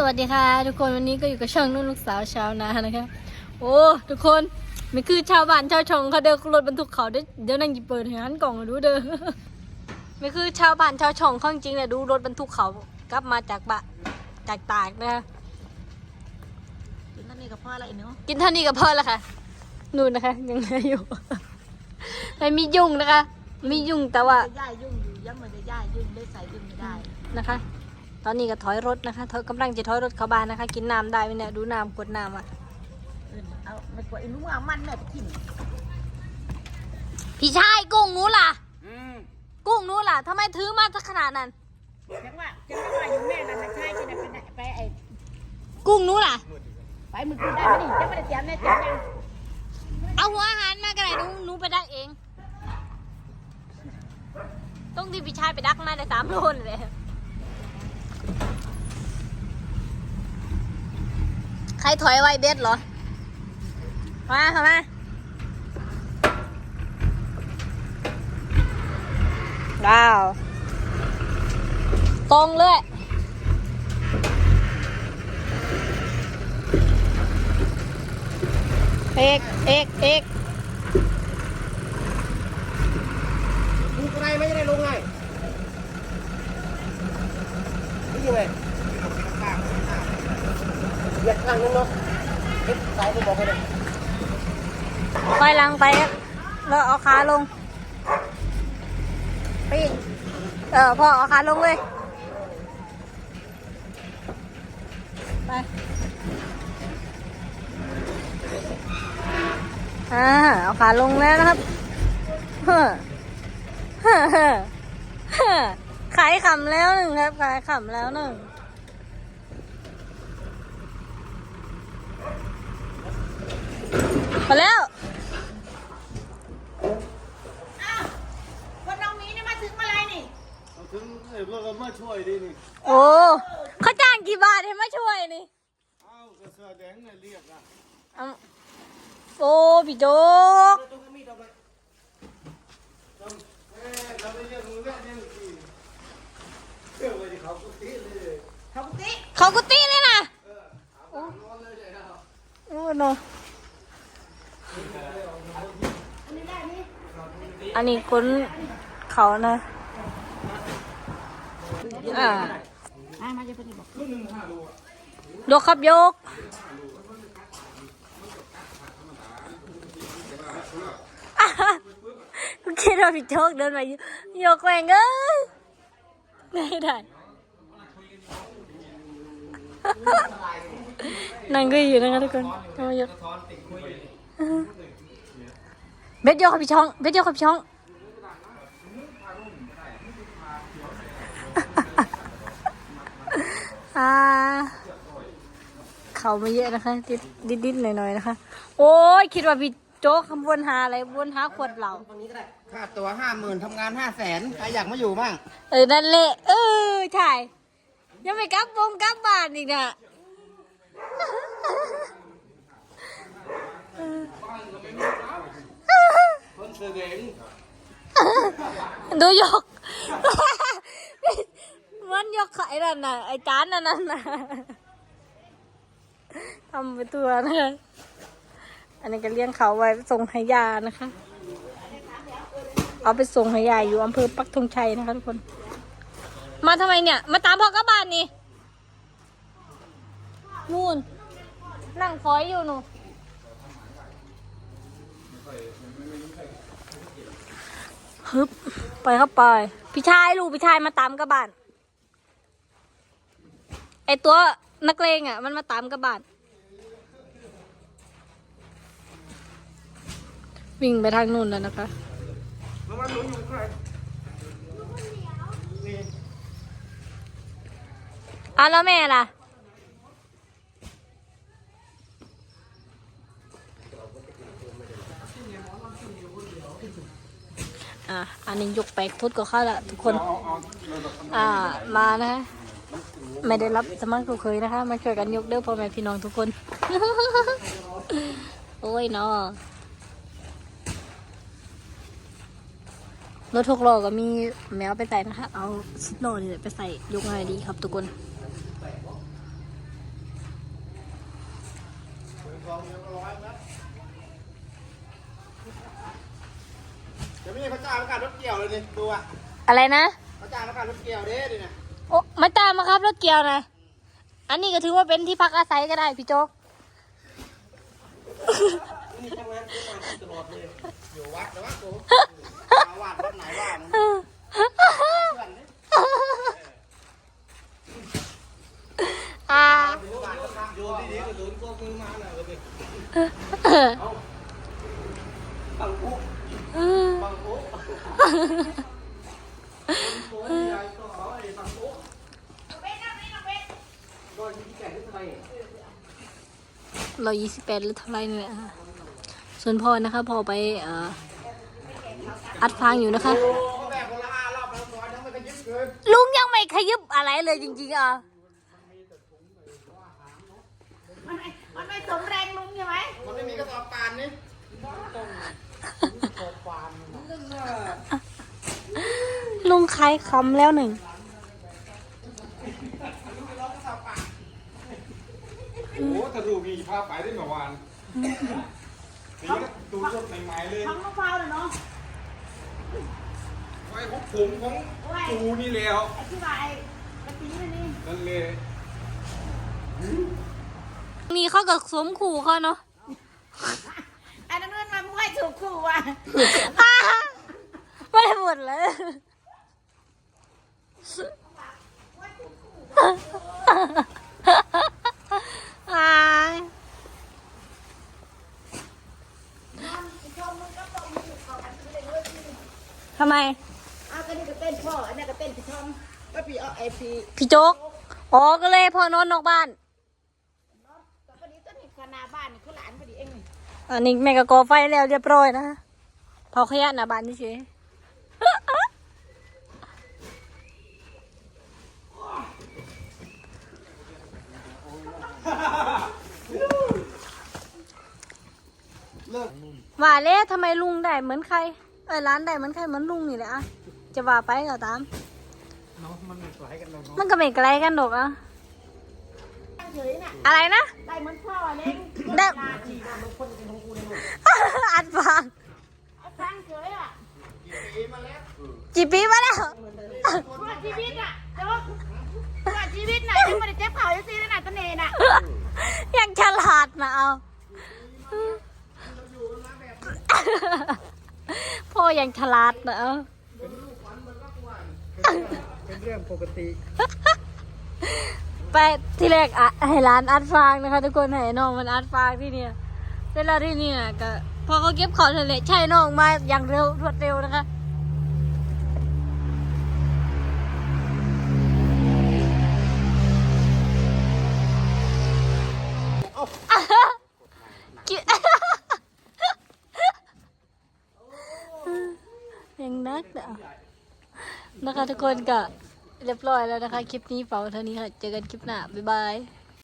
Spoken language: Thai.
สวัสดีค่ะ ทุกคนวันนี้ก็อยู่กับช่องนุ่นลูกสาวชาวนานะคะ โอ้ทุกคนไม่คือชาวบ้านชาวช่องเขาเดินรถบรรทุกเขาเดี๋ยวเดี๋ยวนั่งหยิบเปิดให้หันกล่องมาดูเด้อไม่คือชาวบ้านชาวช่องเขาจริงๆเนี่ยดูรถบรรทุกเขากลับมาจากบะจากตากนะคะกินนั่นนี่กับพ่ออะไรเนาะกินเท่านี้ก็พอแล้วค่ะนู่นนะคะยังเหลืออยู่ไม่มียุ่งนะคะ มียุ่งแต่ว่าจะย่ายยุ่งอยู่ยังมันจะย่ายยุ่งได้ใส่ยุ่งไม่ได้นะคะ ตอนนี้ก็ถอยรถนะคะถอยกำลังจะถอยรถเข้าบ้านนะคะ กินน้ำได้ไหมเนี่ยดูน้ำกดน้ำอะเออเอาไม่กลัวไอ้นุ่งเอามันแม่ไปทิ่มพี่ชายกุ้งหนูล่ะอืมกุ้งหนูล่ะทำไมถือมาสักขนาดนั้นจังว่าจังว่าอยู่แม่นั่นนะใช่จะได้ไปไหนไปไอ้กุ้งหนูล่ะ ไปมึงกินได้ไหมนี่จะไม่ได้เตรียมแน่เตรียมยังเอาหัวอาหารมากันไหนหนูหนูไปดักเอง ต้องที่พี่ชายไปดักมาได้สามโลเลย ใครถอยไวเบสเหรอ มาเข้ามาว้าว ตรงเลยเอกเอกเอกลุงไงไม่ได้ลงไงนี่ยังไง ยียดข้างนึงเนาะเอ็ดสายไปบอกไปเลยค่อยหลังไปครับแล้วเอาขาลงไปอีกเออพ่อเอาขาลงเลย ไปอ่าเอาขาลงแล้วนะครับเฮ้อเฮ้อเฮ้อเฮ้อขายขำแล้วหนึ่งครับขายขำแล้วหนึ่ง พอแล้วคนน้องมีนี่มาถึงเมื่อไรนี่ถึงเอ็ดเราก็มาช่วยดินี่โอ้เขาจ้างกี่บาทให้มาช่วยนี่เอ้ากระเสือแดงเนี่ยเรียกอะเอาโอ้พี่โจ๊กตรงนี้ตรงนี้ตรงเอ๊ะเราไปเรียกมึงแม่เนี่ยสิเชื่อไว้ที่เขากุฏิเลยเขากุฏิเขากุฏิเลยนะนอนเลยเดี๋ยวนะ โอ้โน อันนี้คนเขานะอ่าอะยกครับยกคุณคิดว่าพี่โจ๊กเดินมายกแหวงเอ้ยไม่ได้ นั่งก็อยู่นะคะทุกคนมายก เบ็ดยกกับพี่ช่องเบ็ดยกกับพี่ช่อง อ่า เขามาเยอะนะคะดิดดิดดิดหน่อยหน่อยๆนะคะ โอ้ยคิดว่าพี่โจ๊กคำวนหาอะไรวนหาขวดเหล้าค่าตัวห้าหมื่นทำงานห้าแสนใครอยากมาอยู่บ้าง เออ นั่นแหละ เออใช่ยังไม่กลับวงกลับบ้านอีกนะคน เสดงดูยก มันยกไข่นั่นน่ะ ไอ้จานนั่นน่ะทำไปตัวนะคะ อันนี้ก็เลี้ยงเขาไว้ส่งให้ยานะคะ เอาไปส่งให้ยายอยู่อำเภอปักธงชัยนะคะทุกคน มาทำไมเนี่ย มาตามพ่อกับบ้านนี่ นู่น นั่งฟอยอยู่หนู ฮึบไปเข้าไป พี่ชายลูกพี่ชายมาตามกลับบ้านไอตัวนักเลงอะ มันมาตามกลับบ้านวิ่งไปทางนู่นแล้วนะคะแล้วมันหนุนอยู่ใครอะแล้วแม่ล่ะ อะอันนี้ยกไปทุดก็เข้าละทุกคน อ่า มานะะไม่ได้รับสมัครเคยนะคะ มาช่วยกันยกเด้อพ่อแม่พี่น้องทุกคน โอ้ยเนาะรถทุกล้อก็มีแมวไปใส่นะคะ เอาชิดโน่นี่ยไปใส่ยกอะไงดีครับทุกคน เดียวก็ร้อยแล้วเดี๋ยวนี้เขาจ้างประกาศรถเกี่ยวเลยนี่ดูอะอะไรนะเขาจ้างประกาศรถเกี่ยวเด้ดิเนี่ยโอ้มาตามมาครับรถเกียวนะอันนี้ก็ถือว่าเป็นที่พักอาศัยก็ได้พี่โจ๊กนี่ทำงานขึ้นมาตลอดเลยอยู่วัดแต่ว่ากูเอาวัดวัดไหนว่ามึงเพื่อนนี่อ่าอยู่วัดอยู่ดีๆก็โดนพวกมึงมาหน่อยเลยเอา ปังปุ๊ปังปุ๊โอ้ยยายก็เอาไอ้ปังปุ๊เว้นนะเว้นนะเว้นก็ยิ่งแก่ขึ้นไปร้อยยี่สิบแปดหรือเท่าไรเนี่ยอะส่วนพ่อนะคะพ่อไปเอ่ออัดฟางอยู่นะคะโอ้เขาแบกคนละห้ารอบแล้วร้อยทั้งไม่กระยิบเลยลุงยังไม่ขยิบอะไรเลยจริงๆอะมันไม่มันไม่สมแรงลุงใช่ไหมมันไม่มีกระสอบปานนี่ ลุงขายคำแล้วหนึ่งโอ้ถ้าดูมีภาพไปได้เมื่อวานนี่ก็ดูสดใหม่ๆเลยท้องมะพร้าวเลยเนาะไว้ของผมของกูนี่แล้วไอ้ที่ว่าไอ้กระตีนี่นี่นั่นเลยนี่เขากับสวมขู่เขาเนาะไอ้นั่นมันมันไม่ถูกคู่ว่ะไม่ได้หมดเลยอาย ทำไม เอาก็นี่ก็เต้นพ่อ อันนี้ก็เต้นพี่ทอมก็พี่เอาไอพีพี่โจ๊ก อ๋อ ก็เลยพอนอนนอกบ้าน ก็พอดีต้นนี้คณาบ้านนี่เขาหลานพอดีเองนี่อันนี้แม่ก็ก่อไฟแล้วเรียบร้อยนะเผาขยะหน้าบ้านนี่เฉย ว่าแล้วทำไมลุงได้เหมือนใครเอ้ยร้านได้เหมือนใครเหมือนลุงนี่แหละอะจะว่าไปก็ตาม เนาะมันไม่ไกลกันหรอกเนาะมันก็ไม่ไกลกันดอกอะตั้งเฉยน่ะอะไรนะ ได้เหมือนพ่อเล้งได้ลาทีน้ำคนเป็นของกูเลยลูกอัดฟังไอ้ตั้งเฉยอะปีมาแล้วกี่ปีมาแล้วเพื่อชีวิตอะแต่ว่าเพื่อชีวิตน่ะยังไม่ได้เจ็บเข่ายังซีนั่นน่ะตะเนน่ะ ยังฉลาดนะเอา พ่อยังฉลาดนะเอาเป็นเรื่องปกติ ไปที่แรกอะให้ร้านอัดฟางนะคะ ทุกคนให้น้องมันอัดฟางที่เนี่ยเสร็จแล้วที่เนี่ยก็พอเขาเก็บของเสร็จเลยใช่น้องมาอย่างเร็วรวดเร็วนะคะ กิยัง นะคะทุกคนก็เรียบร้อยแล้วนะคะ คลิปนี้เป่าเท่านี้ค่ะ เจอกันคลิปหน้า บ๊ายบาย